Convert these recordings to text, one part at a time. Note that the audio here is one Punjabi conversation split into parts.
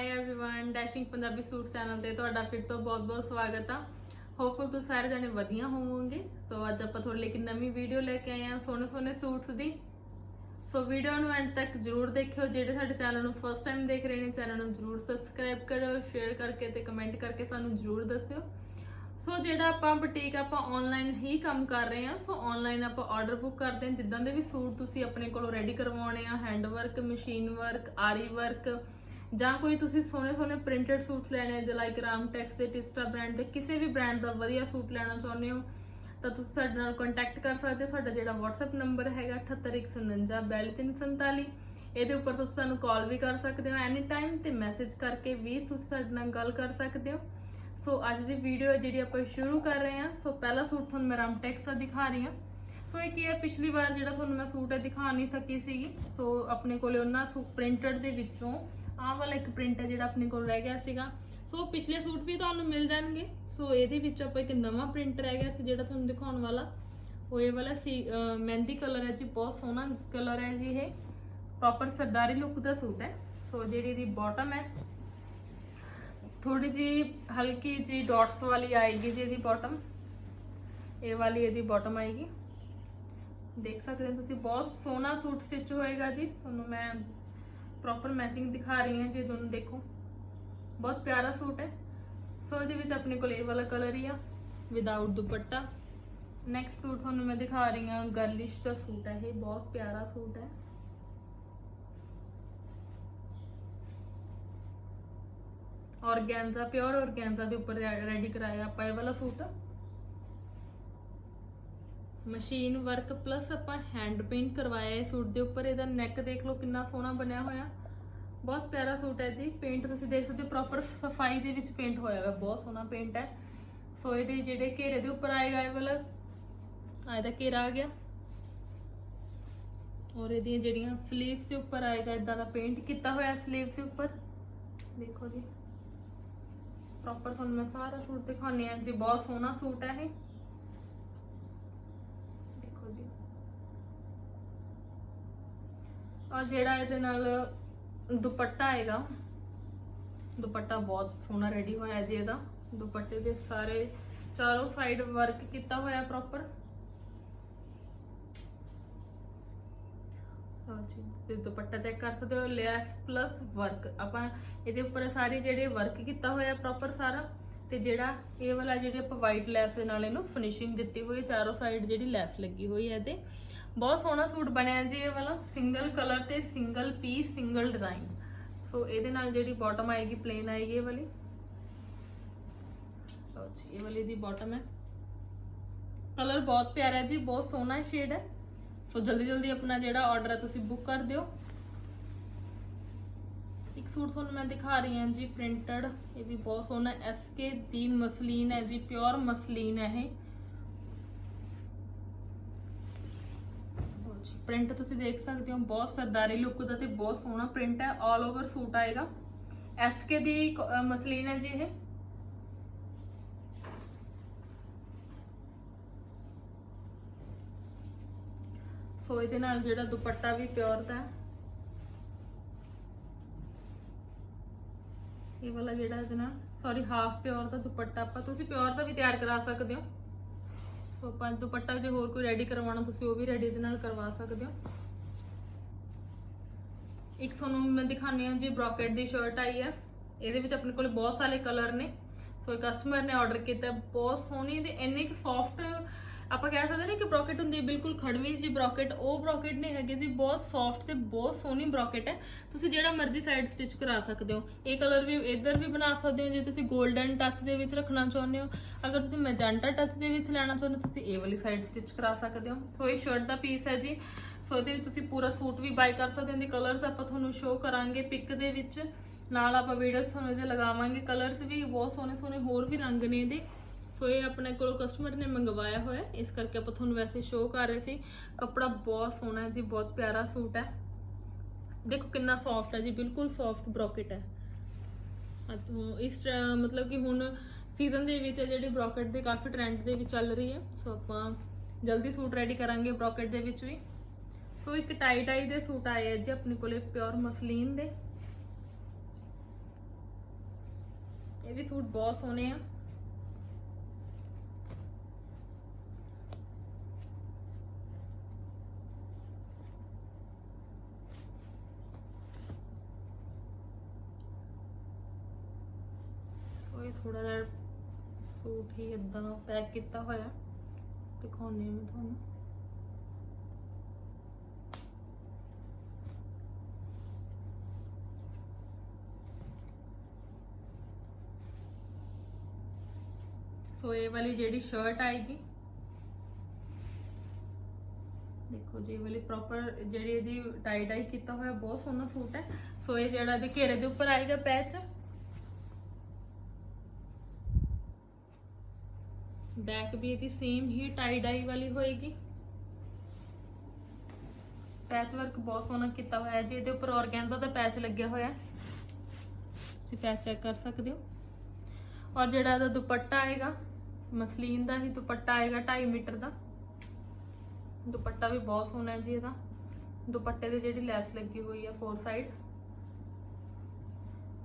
hi everyone dashing Punjabi suit channel ਤੇ ਤੁਹਾਡਾ ਫਿਰ ਤੋਂ ਬਹੁਤ-ਬਹੁਤ ਸਵਾਗਤ ਆ ਹੋਪਫੁਲ ਤੁਸੀਂ ਸਾਰੇ ਜਣੇ ਵਧੀਆ ਹੋਵੋਗੇ ਸੋ ਅੱਜ ਆਪਾਂ ਤੁਹਾਡੇ ਲਈ ਇੱਕ ਨਵੀਂ ਵੀਡੀਓ ਲੈ ਕੇ ਆਏ ਹਾਂ ਸੋਹਣੇ ਸੋਹਣੇ ਸੂਟਸ ਦੀ ਸੋ ਵੀਡੀਓ ਨੂੰ ਐਂਡ ਤੱਕ ਜਰੂਰ ਦੇਖਿਓ ਜਿਹੜੇ ਸਾਡੇ ਚੈਨਲ ਨੂੰ ਫਸਟ ਟਾਈਮ ਦੇਖ ਰਹੇ ਨੇ ਚੈਨਲ ਨੂੰ ਜਰੂਰ ਸਬਸਕ੍ਰਾਈਬ ਕਰੋ ਸ਼ੇਅਰ ਕਰਕੇ ਤੇ ਕਮੈਂਟ ਕਰਕੇ ਸਾਨੂੰ ਜਰੂਰ ਦੱਸਿਓ ਸੋ ਜਿਹੜਾ ਆਪਾਂ ਬੁਟੀਕ ਆਪਾਂ ਆਨਲਾਈਨ ਹੀ ਕੰਮ ਕਰ ਰਹੇ ਹਾਂ ਸੋ ਆਨਲਾਈਨ ਆਪਾਂ ਆਰਡਰ ਬੁੱਕ ਕਰਦੇ ਹਾਂ ਜਿੱਦਾਂ ਦੇ ਵੀ ਸੂਟ ਤੁਸੀਂ ਆਪਣੇ ਕੋਲੋਂ ਰੈਡੀ ਕਰਵਾਉਣੇ ਆ hand work machine work aari work ਜਾਂ ਕੋਈ ਤੁਸੀਂ ਸੋਹਣੇ ਸੋਹਣੇ ਪ੍ਰਿੰਟਡ ਸੂਟ ਲੈਣੇ ਆ ਲਾਈਕ ਰਾਮਟੈਕਸ ਦੇ ਟਿਸਟਾ ਬ੍ਰਾਂਡ ਦੇ, ਕਿਸੇ ਵੀ ਬ੍ਰਾਂਡ ਦਾ ਵਧੀਆ ਸੂਟ ਲੈਣਾ ਚਾਹੁੰਦੇ ਹੋ, ਤਾਂ ਤੁਸੀਂ ਸਾਡੇ ਨਾਲ ਕੰਟੈਕਟ ਕਰ ਸਕਦੇ ਹੋ। ਸਾਡਾ ਜਿਹੜਾ WhatsApp ਨੰਬਰ ਹੈਗਾ 7819942347 ਇਹਦੇ ਉੱਪਰ ਤੁਸੀਂ ਸਾਨੂੰ ਕਾਲ ਵੀ ਕਰ ਸਕਦੇ ਹੋ ਐਨੀ ਟਾਈਮ ਤੇ ਮੈਸੇਜ ਕਰਕੇ ਵੀ ਤੁਸੀਂ ਸਾਡੇ ਨਾਲ ਗੱਲ ਕਰ ਸਕਦੇ ਹੋ। ਸੋ ਅੱਜ ਦੀ ਵੀਡੀਓ ਜਿਹੜੀ ਆਪਾਂ ਸ਼ੁਰੂ ਕਰ ਰਹੇ ਹਾਂ ਸੋ ਪਹਿਲਾ ਸੂਟ ਤੁਹਾਨੂੰ ਮੈਂ ਰਾਮਟੈਕਸ ਦਾ ਦਿਖਾ ਰਹੀ ਹਾਂ। ਸੋ ਇਹ ਕੀ ਹੈ, ਪਿਛਲੀ ਵਾਰ ਜਿਹੜਾ ਤੁਹਾਨੂੰ ਮੈਂ ਸੂਟ ਹੈ ਦਿਖਾ ਨਹੀਂ ਸਕੀ ਸੀਗੀ। ਸੋ ਆਪਣੇ ਕੋਲੇ ਉਹਨਾਂ ਸੂ ਪ੍ਰਿੰਟਡ ਦੇ ਵਿੱਚੋਂ ਆਹ ਵਾਲਾ ਇੱਕ ਪ੍ਰਿੰਟ ਹੈ ਜਿਹੜਾ ਆਪਣੇ ਕੋਲ ਰਹਿ ਗਿਆ ਸੀਗਾ। ਸੋ ਪਿਛਲੇ ਸੂਟ ਵੀ ਤੁਹਾਨੂੰ ਮਿਲ ਜਾਣਗੇ। ਸੋ ਇਹਦੇ ਵਿੱਚ ਆਪਾਂ ਇੱਕ ਨਵਾਂ ਪ੍ਰਿੰਟ ਰਹਿ ਗਿਆ ਸੀ ਜਿਹੜਾ ਤੁਹਾਨੂੰ ਦਿਖਾਉਣ ਵਾਲਾ। ਉਹ ਇਹ ਵਾਲਾ ਸੀ ਮਹਿੰਦੀ ਕਲਰ ਹੈ ਜੀ, ਬਹੁਤ ਸੋਹਣਾ ਕਲਰ ਹੈ ਜੀ ਇਹ। ਪ੍ਰੋਪਰ ਸਰਦਾਰੀ ਲੁੱਕ ਦਾ ਸੂਟ ਹੈ। ਸੋ ਜਿਹੜੀ ਇਹਦੀ ਬਾਟਮ ਹੈ ਥੋੜੀ ਜੀ ਹਲਕੀ ਜੀ ਡਾਟਸ ਵਾਲੀ ਆਏਗੀ ਜੀ ਇਹਦੀ ਬਾਟਮ ਇਹ ਵਾਲੀ ਇਹਦੀ ਬਾਟਮ ਆਏਗੀ। ਦੇਖ ਸਕਦੇ ਹੋ ਤੁਸੀਂ, ਬਹੁਤ ਸੋਹਣਾ ਸੂਟ ਸਟਿਚ ਹੋਏਗਾ ਜੀ। ਤੁਹਾਨੂੰ ਮੈਂ ਪ੍ਰੋਪਰ ਮੈਚਿੰਗ ਦਿਖਾ ਰਹੀ ਹਾਂ ਜੀ ਦੋਨੋਂ ਦੇਖੋ ਬਹੁਤ ਪਿਆਰਾ ਸੂਟ ਹੈ ਸੋ ਇਹਦੇ ਵਿੱਚ ਆਪਣੇ ਕੋਲ ਇਹ ਵਾਲਾ ਕਲਰ ਹੀ ਆ ਵਿਦਆਊਟ ਦੁਪੱਟਾ ਨੈਕਸਟ ਸੂਟ ਤੁਹਾਨੂੰ ਮੈਂ ਦਿਖਾ ਰਹੀ ਹਾਂ ਗਰਲਿਸ਼ ਦਾ ਸੂਟ ਹੈ ਇਹ। ਬਹੁਤ ਪਿਆਰਾ ਸੂਟ ਹੈ। ਔਰਗੈਂਜ਼ਾ ਪਿਓਰ ਔਰਗੈਂਜ਼ਾ ਦੇ ਉੱਪਰ ਰੈਡੀ ਕਰਾਇਆ ਆਪਾਂ ਇਹ ਵਾਲਾ ਸੂਟ। ਮਸ਼ੀਨ ਵਰਕ ਪਲੱਸ ਆਪਾਂ ਹੈਂਡ ਪੇਂਟ ਕਰਵਾਇਆ ਇਹ ਸੂਟ ਦੇ ਉੱਪਰ, ਇਹਦਾ ਨੈਕ ਦੇਖ ਲਓ ਕਿੰਨਾ ਸੋਹਣਾ ਬਣਿਆ ਹੋਇਆ। ਬਹੁਤ ਪਿਆਰਾ ਸੂਟ ਹੈ ਜੀ। ਪੇਂਟ ਤੁਸੀਂ ਦੇਖ ਸਕਦੇ ਹੋ ਪ੍ਰੋਪਰ ਸਫ਼ਾਈ ਦੇ ਵਿੱਚ ਪੇਂਟ ਹੋਇਆ ਹੋਇਆ, ਬਹੁਤ ਸੋਹਣਾ ਪੇਂਟ ਹੈ। ਸੋ ਇਹਦੇ ਜਿਹੜੇ ਘੇਰੇ ਦੇ ਉੱਪਰ ਆਏਗਾ ਇਹ ਵਾਲਾ ਆ ਘੇਰਾ ਆ ਗਿਆ। ਔਰ ਇਹਦੀਆਂ ਜਿਹੜੀਆਂ ਸਲੀਵਸ ਦੇ ਉੱਪਰ ਆਏਗਾ ਇਦਾਂ ਦਾ ਪੇਂਟ ਕੀਤਾ ਹੋਇਆ ਸਲੀਵਸ ਦੇ ਉੱਪਰ। ਦੇਖੋ ਜੀ ਪ੍ਰੋਪਰ ਤੁਹਾਨੂੰ ਮੈਂ ਸਾਰਾ ਸੂਟ ਦਿਖਾਉਣੀ ਆ ਜੀ, ਬਹੁਤ ਸੋਹਣਾ ਸੂਟ ਹੈ ਇਹ ਦੇਖੋ ਜੀ ਔਰ ਜਿਹੜਾ ਇਹਦੇ ਨਾਲ ਦੁਪੱਟਾ ਆਏਗਾ ਦੁਪੱਟਾ ਬਹੁਤ ਸੋਹਣਾ ਰੈਡੀ ਹੋਇਆ ਜੀ ਇਹਦਾ। ਦੁਪੱਟੇ ਦੇ ਸਾਰੇ ਚਾਰੋਂ ਸਾਈਡ ਵਰਕ ਕੀਤਾ ਹੋਇਆ ਪ੍ਰੋਪਰ ਹਾਂ ਦੁਪੱਟਾ ਚੈੱਕ ਕਰ ਸਕਦੇ ਹੋ ਲੈਸ ਪਲੱਸ ਵਰਕ ਆਪਾਂ ਇਹਦੇ ਉੱਪਰ ਸਾਰੇ ਜਿਹੜੇ ਵਰਕ ਕੀਤਾ ਹੋਇਆ ਪ੍ਰੋਪਰ ਸਾਰਾ ਤੇ ਜਿਹੜਾ ਇਹ ਵਾਲਾ ਜਿਹੜੇ ਆਪਾਂ ਵਾਈਟ ਲੈਸ ਦੇ ਨਾਲ ਇਹਨੂੰ ਫਿਨਿਸ਼ਿੰਗ ਦਿੱਤੀ ਹੋਈ ਹੈ, ਚਾਰੋਂ ਸਾਈਡ ਜਿਹੜੀ ਲੈਸ ਲੱਗੀ ਹੋਈ ਹੈ ਇਹਦੇ। ਬਹੁਤ ਸੋਹਣਾ ਸੂਟ ਬਣਿਆ ਜੀ, ਇਹ ਵਾਲਾ ਸਿੰਗਲ ਕਲਰ ਤੇ single piece single design so ਇਹਦੇ ਨਾਲ ਜਿਹੜੀ ਬਾਟਮ ਆਏਗੀ ਪਲੇਨ ਆਏਗੀ ਇਹ ਵਾਲੀ। ਲਓ ਜੀ, ਇਹ ਵਾਲੀ ਦੀ ਬਾਟਮ ਹੈ। ਕਲਰ ਬਹੁਤ ਪਿਆਰਾ ਹੈ ਜੀ, ਬਹੁਤ ਸੋਹਣਾ ਸ਼ੇਡ ਹੈ। ਸੋ ਜਲਦੀ ਜਲਦੀ ਆਪਣਾ ਜਿਹੜਾ ਆਰਡਰ ਹੈ, ਤੁਸੀਂ ਬੁੱਕ ਕਰ ਦਿਓ। ਇੱਕ ਸੂਟ ਤੁਹਾਨੂੰ ਮੈਂ ਦਿਖਾ ਰਹੀ ਹਾਂ ਜੀ ਪ੍ਰਿੰਟਡ ਇਹ ਵੀ ਬਹੁਤ ਸੋਹਣਾ ਐਸਕੇ ਦੀ ਮਸਲੀਨ ਹੈ ਜੀ ਪਿਓਰ ਮਸਲੀਨ ਹੈ ਇਹ ਲਓ ਜੀ ਪ੍ਰਿੰਟ ਤੁਸੀਂ ਦੇਖ ਸਕਦੇ ਹੋ, ਬਹੁਤ ਸਰਦਾਰੀ ਲੁੱਕ ਦਾ ਤੇ ਬਹੁਤ ਸੋਹਣਾ ਪ੍ਰਿੰਟ ਹੈ 올 ਓਵਰ ਸੂਟ ਆਏਗਾ। ਐਸਕੇ ਦੀ ਮਸਲੀਨ ਹੈ ਜੀ ਇਹ। ਸੋ ਇਹਦੇ ਨਾਲ ਜਿਹੜਾ ਦੁਪੱਟਾ ਵੀ ਪਿਓਰ ਦਾ ਇਹ ਵਾਲਾ ਜਿਹੜਾ ਇਹਦੇ ਨਾਲ ਸੌਰੀ ਹਾਫ ਪਿਓਰ ਦਾ ਦੁਪੱਟਾ ਆਪਾਂ ਤੁਸੀਂ ਪਿਓਰ ਦਾ ਵੀ ਤਿਆਰ ਕਰਾ ਸਕਦੇ ਹੋ। ਸੋ ਆਪਾਂ ਦੁਪੱਟਾ ਜੇ ਹੋਰ ਕੋਈ ਰੈਡੀ ਕਰਵਾਉਣਾ, ਤੁਸੀਂ ਉਹ ਵੀ ਰੈਡੀ ਦੇ ਨਾਲ ਕਰਵਾ ਸਕਦੇ ਹੋ। ਇੱਕ ਤੁਹਾਨੂੰ ਮੈਂ ਦਿਖਾਉਂਦੀ ਹਾਂ ਜੀ, ਬ੍ਰੋਕੇਟ ਦੀ ਸ਼ਰਟ ਆਈ ਹੈ। ਇਹਦੇ ਵਿੱਚ ਆਪਣੇ ਕੋਲ ਬਹੁਤ ਸਾਰੇ ਕਲਰ ਨੇ। ਸੋ ਕਸਟਮਰ ਨੇ ਆਰਡਰ ਕੀਤਾ, ਬਹੁਤ ਸੋਹਣੀ ਤੇ ਇੰਨੀ ਕੁ ਸੌਫਟ ਆਪਾਂ ਕਹਿ ਸਕਦੇ ਨੇ ਕਿ ਬ੍ਰੋਕੇਟ ਹੁੰਦੀ ਹੈ ਬਿਲਕੁਲ ਖੜਵੀਂ ਜੀ ਬ੍ਰੋਕੇਟ, ਉਹ ਬ੍ਰੋਕੇਟ ਨਹੀਂ ਹੈਗੀ ਜੀ, ਬਹੁਤ ਸੌਫਟ ਤੇ ਬਹੁਤ ਸੋਹਣੀ ਬ੍ਰੋਕੇਟ ਹੈ। ਤੁਸੀਂ ਜਿਹੜਾ ਮਰਜ਼ੀ ਸਾਈਡ ਸਟਿਚ ਕਰਾ ਸਕਦੇ ਹੋ। ਇਹ ਕਲਰ ਵੀ ਇੱਧਰ ਵੀ ਬਣਾ ਸਕਦੇ ਹੋ, ਜੇ ਤੁਸੀਂ 골ਡਨ ਟੱਚ ਦੇ ਵਿੱਚ ਰੱਖਣਾ ਚਾਹੁੰਦੇ ਹੋ। ਅਗਰ ਤੁਸੀਂ ਮੈਜੈਂਟਾ ਟੱਚ ਦੇ ਵਿੱਚ ਲੈਣਾ ਚਾਹੁੰਦੇ ਹੋ, ਤੁਸੀਂ ਇਹ ਵਾਲੀ ਸਾਈਡ ਸਟਿਚ ਕਰਾ ਸਕਦੇ ਹੋ। ਸੋ ਇਹ ਸ਼ਰਟ ਦਾ ਪੀਸ ਹੈ ਜੀ। ਸੋ ਇਹਦੇ ਵਿੱਚ ਤੁਸੀਂ ਪੂਰਾ ਸੂਟ ਵੀ ਬਾਈ ਕਰ ਸਕਦੇ ਹੋ। ਇਹਦੇ ਕਲਰਸ ਆਪਾਂ ਤੁਹਾਨੂੰ ਸ਼ੋਅ ਕਰਾਂਗੇ ਪਿਕ ਦੇ ਵਿੱਚ। ਨਾਲ ਆਪਾਂ ਵੀਡੀਓਸ ਤੁਹਾਨੂੰ ਇਹਦੇ ਲਗਾਵਾਂਗੇ। ਕਲਰਸ ਵੀ ਬਹੁਤ ਸੋਹਣੇ ਸੋਹਣੇ ਹੋਰ ਵੀ ਰੰਗ ਨੇ ਇਹਦੇ। ਸੋ ਇਹ ਆਪਣੇ ਕੋਲੋਂ ਕਸਟਮਰ ਨੇ ਮੰਗਵਾਇਆ ਹੋਇਆ ਇਸ ਕਰਕੇ ਆਪਾਂ ਤੁਹਾਨੂੰ ਵੈਸੇ ਸ਼ੋਅ ਕਰ ਰਹੇ ਸੀ। ਕੱਪੜਾ ਬਹੁਤ ਸੋਹਣਾ ਹੈ ਜੀ, ਬਹੁਤ ਪਿਆਰਾ ਸੂਟ ਹੈ। ਦੇਖੋ ਕਿੰਨਾ ਸੌਫਟ ਹੈ ਜੀ, ਬਿਲਕੁਲ ਸੌਫਟ ਬ੍ਰੋਕੇਟ ਹੈ। ਅਤੇ ਇਸ ਤਰ੍ਹਾਂ ਮਤਲਬ ਕਿ ਹੁਣ ਸੀਜ਼ਨ ਦੇ ਵਿੱਚ ਜਿਹੜੀ ਬ੍ਰੋਕੇਟ ਦੇ ਕਾਫੀ ਟ੍ਰੈਂਡ ਦੇ ਵਿੱਚ ਚੱਲ ਰਹੀ ਹੈ। ਸੋ ਆਪਾਂ ਜਲਦੀ ਸੂਟ ਰੈਡੀ ਕਰਾਂਗੇ ਬ੍ਰੋਕੇਟ ਦੇ ਵਿੱਚ ਵੀ। ਸੋ ਇੱਕ ਟਾਈ ਟਾਈ ਦੇ ਸੂਟ ਆਏ ਆ ਜੀ ਆਪਣੇ ਕੋਲੇ ਪਿਓਰ ਮਸਲੀਨ ਦੇ। ਇਹ ਵੀ ਸੂਟ ਬਹੁਤ ਸੋਹਣੇ ਆ। ਸੋ ਥੋੜਾ ਜਿਹਾ ਸੂਟ ਹੀ ਇਦਾਂ ਪੈਕ ਕੀਤਾ ਹੋਇਆ। ਦਿਖਾਉਂਦੀ ਮੈਂ ਤੁਹਾਨੂੰ। ਸੋ ਇਹ ਵਾਲੀ ਜਿਹੜੀ ਸ਼ਰਟ ਆਏਗੀ, ਦੇਖੋ ਜੀ ਵਾਲੀ ਪ੍ਰੋਪਰ ਜਿਹੜੀ ਇਹਦੀ ਟਾਈ ਡਾਈ ਕੀਤਾ ਹੋਇਆ, ਬਹੁਤ ਸੋਹਣਾ ਸੂਟ ਹੈ। ਸੋ ਇਹ ਜਿਹੜਾ ਇਹਦੇ ਘੇਰੇ ਦੇ ਉੱਪਰ ਆਏਗਾ ਪੈਚ ਬੈਕ ਵੀ ਇਹਦੀ ਸੇਮ ਹੀ ਟਾਈ ਡਾਈ ਵਾਲੀ ਹੋਏਗੀ। ਪੈਚ ਵਰਕ ਬਹੁਤ ਸੋਹਣਾ ਕੀਤਾ ਹੋਇਆ ਹੈ ਜੀ। ਇਹਦੇ ਉੱਪਰ ਔਰਗੈਂਜ਼ਾ ਦਾ ਪੈਚ ਲੱਗਿਆ ਹੋਇਆ ਹੈ। ਤੁਸੀਂ ਪੈਚ ਚੈੱਕ ਕਰ ਸਕਦੇ ਹੋ। ਔਰ ਜਿਹੜਾ ਇਹਦਾ ਦੁਪੱਟਾ ਆਏਗਾ, ਮਸਲੀਨ ਦਾ ਹੀ ਦੁਪੱਟਾ ਆਏਗਾ 2.5 ਮੀਟਰ ਦਾ। ਦੁਪੱਟਾ ਵੀ ਬਹੁਤ ਸੋਹਣਾ ਹੈ ਜੀ ਇਹਦਾ। ਦੁਪੱਟੇ ਦੇ ਜਿਹੜੀ ਲੈਸ ਲੱਗੀ ਹੋਈ ਹੈ ਫੋਰ ਸਾਈਡ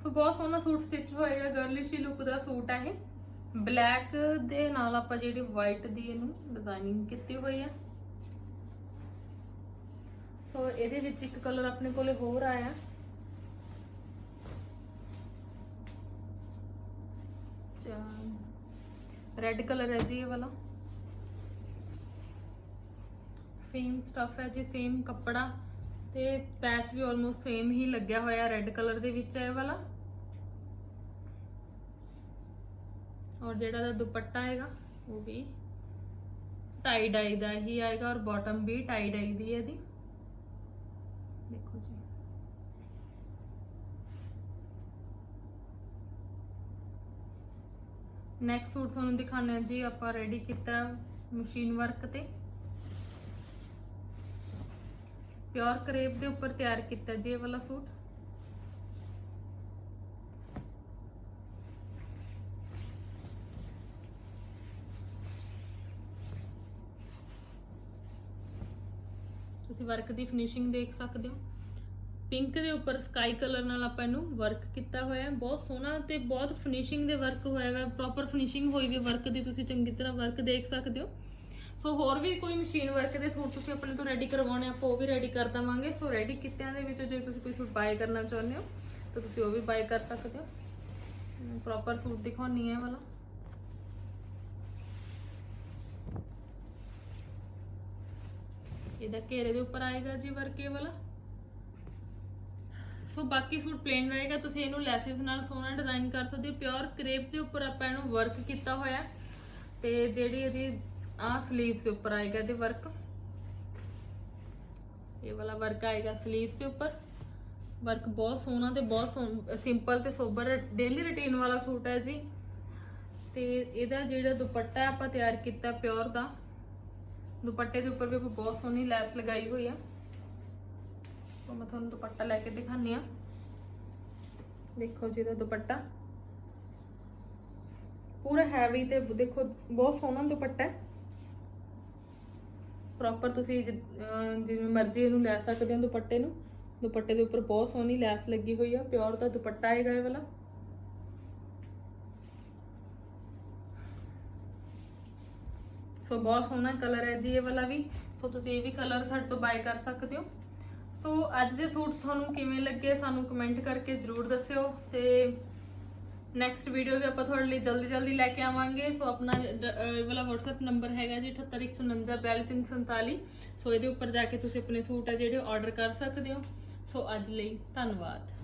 ਸੋ ਬਹੁਤ ਸੋਹਣਾ ਸੂਟ ਸਟਿਚ ਹੋਏਗਾ। ਗਰਲਿਸ਼ ਲੁੱਕ ਦਾ ਸੂਟ ਹੈ ਇਹ। ਬਲੈਕ ਦੇ ਨਾਲ ਆਪਾਂ ਜਿਹੜੀ ਵਾਈਟ ਦੀ ਇਹਨੂੰ ਡਿਜ਼ਾਈਨਿੰਗ ਕੀਤੀ ਹੋਈ ਹੈ ਸੋ ਇਹਦੇ ਵਿੱਚ ਇੱਕ ਕਲਰ ਆਪਣੇ ਕੋਲੇ ਹੋਰ ਆਇਆ। ਰੈੱਡ ਕਲਰ ਹੈ ਜੀ ਇਹ ਵਾਲਾ। ਸੇਮ ਸਟਫ ਹੈ ਜੀ ਸੇਮ ਕੱਪੜਾ। ਤੇ ਪੈਚ ਵੀ ਆਲਮੋਸਟ ਸੇਮ ਹੀ ਲੱਗਿਆ ਹੋਇਆ ਰੈੱਡ ਕਲਰ ਦੇ ਵਿੱਚ ਹੈ ਇਹ ਵਾਲਾ। ਔਰ ਜਿਹੜਾ ਦਾ ਦੁਪੱਟਾ ਹੈਗਾ ਉਹ ਵੀ ਟਾਈ ਡਾਈ ਦਾ ਹੀ ਆਏਗਾ ਔਰ ਬਾਟਮ ਵੀ ਟਾਈ ਡਾਈ ਦੀ ਹੈ ਇਹਦੀ। ਦੇਖੋ ਜੀ। ਨੈਕਸਟ ਸੂਟ ਤੁਹਾਨੂੰ ਦਿਖਾਣਾ ਹੈ ਜੀ, ਆਪਾਂ ਰੈਡੀ ਕੀਤਾ ਮਸ਼ੀਨ ਵਰਕ ਤੇ। ਪਿਓਰ ਕਰੇਪ ਦੇ ਉੱਪਰ ਤਿਆਰ ਕੀਤਾ ਜੀ ਇਹ ਵਾਲਾ ਸੂਟ। ਤੁਸੀਂ ਵਰਕ ਦੀ ਫਿਨਿਸ਼ਿੰਗ ਦੇਖ ਸਕਦੇ ਹੋ। ਪਿੰਕ ਦੇ ਉੱਪਰ ਸਕਾਈ ਕਲਰ ਨਾਲ ਆਪਾਂ ਇਹਨੂੰ ਵਰਕ ਕੀਤਾ ਹੋਇਆ ਹੈ। ਬਹੁਤ ਸੋਹਣਾ ਤੇ ਬਹੁਤ ਫਿਨਿਸ਼ਿੰਗ ਦੇ ਵਰਕ ਹੋਇਆ ਹੈ ਪ੍ਰੋਪਰ ਫਿਨਿਸ਼ਿੰਗ ਹੋਈ ਵੀ ਵਰਕ ਦੀ ਤੁਸੀਂ ਚੰਗੀ ਤਰ੍ਹਾਂ ਵਰਕ ਦੇਖ ਸਕਦੇ ਹੋ। ਸੋ ਹੋਰ ਵੀ ਕੋਈ ਮਸ਼ੀਨ ਵਰਕ ਦੇ ਸੂਟ ਤੁਸੀਂ ਆਪਣੇ ਤੋਂ ਰੈਡੀ ਕਰਵਾਉਣੇ ਆਪਾਂ ਉਹ ਵੀ ਰੈਡੀ ਕਰ ਦਵਾਂਗੇ। ਸੋ ਰੈਡੀ ਕਿੱਤਿਆਂ ਦੇ ਵਿੱਚ ਜੇ ਤੁਸੀਂ ਕੋਈ ਸੂਟ ਬਾਏ ਕਰਨਾ ਚਾਹੁੰਦੇ ਹੋ, ਤਾਂ ਤੁਸੀਂ ਉਹ ਵੀ ਬਾਏ ਕਰ ਸਕਦੇ ਹੋ। ਪ੍ਰੋਪਰ ਸੂਟ ਦਿਖਾਉਣੀ ਹੈ ਵਾਲਾ। ਇਹਦਾ ਘੇਰੇ ਦੇ ਉੱਪਰ ਆਏਗਾ ਜੀ ਵਰਕ ਵਾਲਾ। ਸੋ ਬਾਕੀ ਸੂਟ ਪਲੇਨ ਰਹੇਗਾ, ਤੁਸੀਂ ਇਹਨੂੰ ਲੈਸਿਸ ਨਾਲ ਸੋਹਣਾ ਡਿਜ਼ਾਈਨ ਕਰ ਸਕਦੇ ਹੋ। ਪਿਓਰ ਕਰੇਪ ਦੇ ਉੱਪਰ ਆਪਾਂ ਇਹਨੂੰ ਵਰਕ ਕੀਤਾ ਹੋਇਆ ਤੇ ਜਿਹੜੀ ਇਹਦੀ ਆਹ ਸਲੀਵਸ ਦੇ ਉੱਪਰ ਆਏਗਾ ਇਹਦੇ ਵਰਕ ਇਹ ਵਾਲਾ ਵਰਕ ਆਏਗਾ ਸਲੀਵਸ ਦੇ ਉੱਪਰ। ਵਰਕ ਬਹੁਤ ਸੋਹਣਾ ਤੇ ਬਹੁਤ ਸਿੰਪਲ ਤੇ ਸੋਬਰ ਡੇਲੀ ਰੁਟੀਨ ਵਾਲਾ ਸੂਟ ਹੈ ਜੀ। ਤੇ ਇਹਦਾ ਜਿਹੜਾ ਦੁਪੱਟਾ ਆਪਾਂ ਤਿਆਰ ਕੀਤਾ ਪਿਓਰ ਦਾ। ਦੁਪੱਟੇ ਦੇ ਉੱਪਰ ਵੀ ਬਹੁਤ ਸੋਹਣੀ ਲੈਸ ਲਗਾਈ ਹੋਈ ਆ। ਸੋ ਮੈਂ ਤੁਹਾਨੂੰ ਦੁਪੱਟਾ ਲੈ ਕੇ ਦਿਖਾਨੀ ਆ। ਦੇਖੋ ਜੀ ਇਹਦਾ ਦੁਪੱਟਾ। ਪੂਰਾ ਹੈਵੀ ਤੇ ਦੇਖੋ, ਬਹੁਤ ਸੋਹਣਾ ਦੁਪੱਟਾ ਹੈ। ਪ੍ਰੋਪਰ ਤੁਸੀਂ ਜਿਵੇਂ ਮਰਜ਼ੀ ਇਹਨੂੰ ਲੈ ਸਕਦੇ ਹੋ ਦੁਪੱਟੇ ਨੂੰ। ਦੁਪੱਟੇ ਦੇ ਉੱਪਰ ਬਹੁਤ ਸੋਹਣੀ ਲੈਸ ਲੱਗੀ ਹੋਈ ਆ। ਪਿਓਰ ਦਾ ਦੁਪੱਟਾ ਹੈਗਾ ਇਹ ਵਾਲਾ। ਸੋ ਬਹੁਤ ਸੋਹਣਾ ਕਲਰ ਹੈ ਜੀ ਇਹ ਵਾਲਾ ਵੀ। ਸੋ ਤੁਸੀਂ ਇਹ ਵੀ ਕਲਰ ਸਾਡੇ ਤੋਂ ਬਾਏ ਕਰ ਸਕਦੇ ਹੋ। ਸੋ ਅੱਜ ਦੇ ਸੂਟ ਤੁਹਾਨੂੰ ਕਿਵੇਂ ਲੱਗੇ ਸਾਨੂੰ ਕਮੈਂਟ ਕਰਕੇ ਜਰੂਰ ਦੱਸਿਓ ਤੇ ਨੈਕਸਟ ਵੀਡੀਓ ਵੀ ਆਪਾਂ ਤੁਹਾਡੇ ਲਈ ਜਲਦੀ ਜਲਦੀ ਲੈ ਕੇ ਆਵਾਂਗੇ। ਸੋ ਆਪਣਾ ਜ- ਵਾਲਾ WhatsApp ਨੰਬਰ ਹੈਗਾ ਜੀ 7819942347 ਸੋ ਇਹਦੇ ਉੱਪਰ ਜਾ ਕੇ ਤੁਸੀਂ ਆਪਣੇ ਸੂਟ ਆ ਜਿਹੜੇ ਆਰਡਰ ਕਰ ਸਕਦੇ ਹੋ। ਸੋ ਅੱਜ ਲਈ ਧੰਨਵਾਦ।